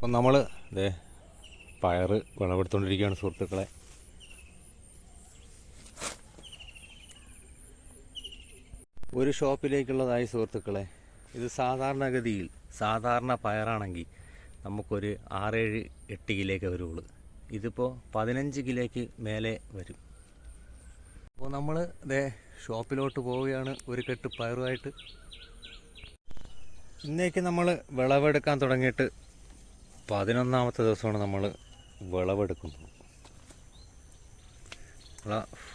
അപ്പം നമ്മൾ ഇതേ പയർ വിളവെടുത്തുകൊണ്ടിരിക്കുകയാണ് സുഹൃത്തുക്കളെ. ഒരു ഷോപ്പിലേക്കുള്ളതായി സുഹൃത്തുക്കളെ ഇത് സാധാരണഗതിയിൽ സാധാരണ പയറാണെങ്കിൽ നമുക്കൊരു ആറേഴ് എട്ട് കിലോയ്ക്ക് വരുള്ളൂ. ഇതിപ്പോൾ പതിനഞ്ച് കിലോയ്ക്ക് മേലെ വരും. അപ്പോൾ നമ്മൾ ഇതേ ഷോപ്പിലോട്ട് പോവുകയാണ് ഒരു കെട്ട് പയറുമായിട്ട്. ഇന്നേക്ക് നമ്മൾ വിളവെടുക്കാൻ തുടങ്ങിയിട്ട് പതിനൊന്നാമത്തെ ദിവസമാണ് നമ്മൾ വിളവെടുക്കുന്നത്.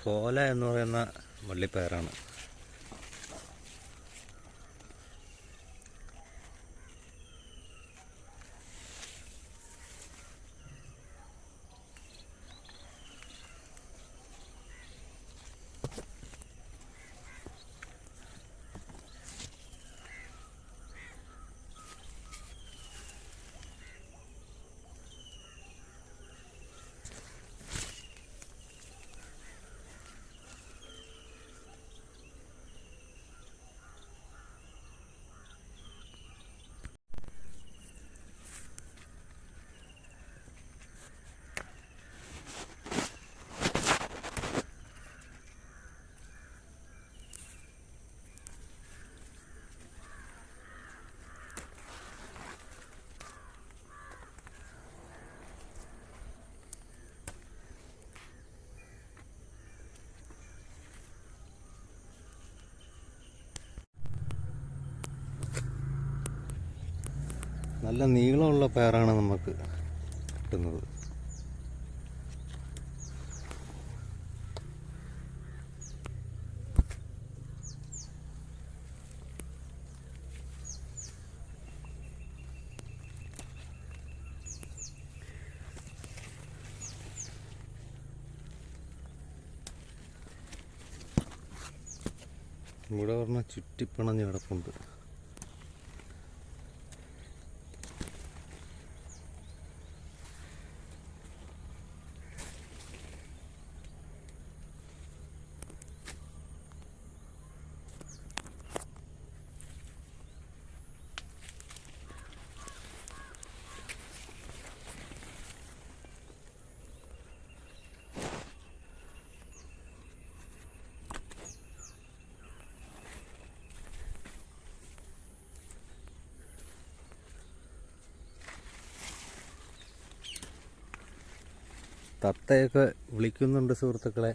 ഫോല എന്ന് പറയുന്ന വള്ളിപ്പയറാണ് നല്ല നീളമുള്ള പയറാണ് നമുക്ക് കിട്ടുന്നത്. ഇവിടെ പറഞ്ഞാൽ ചുറ്റിപ്പിണഞ്ഞ് കിടപ്പുണ്ട്. തത്തയൊക്കെ വിളിക്കുന്നുണ്ട് സുഹൃത്തുക്കളെ.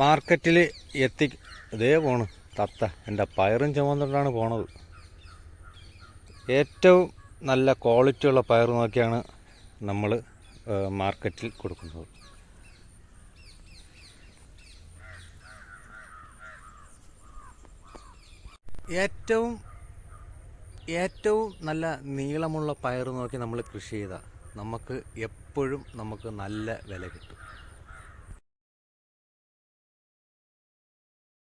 മാർക്കറ്റിൽ എത്തി ഇതേ പോണ് തത്ത. എന്റെ പയറും ചുമന്നുകൊണ്ടാണ് പോണത്. ഏറ്റവും നല്ല ക്വാളിറ്റിയുള്ള പയർ നോക്കിയാണ് നമ്മൾ മാർക്കറ്റിൽ കൊടുക്കുന്നത്. ഏറ്റവും ഏറ്റവും നല്ല നീളമുള്ള പയർ നോക്കി നമ്മൾ കൃഷി ചെയ്താൽ നമുക്ക് എപ്പോഴും നമുക്ക് നല്ല വില കിട്ടും.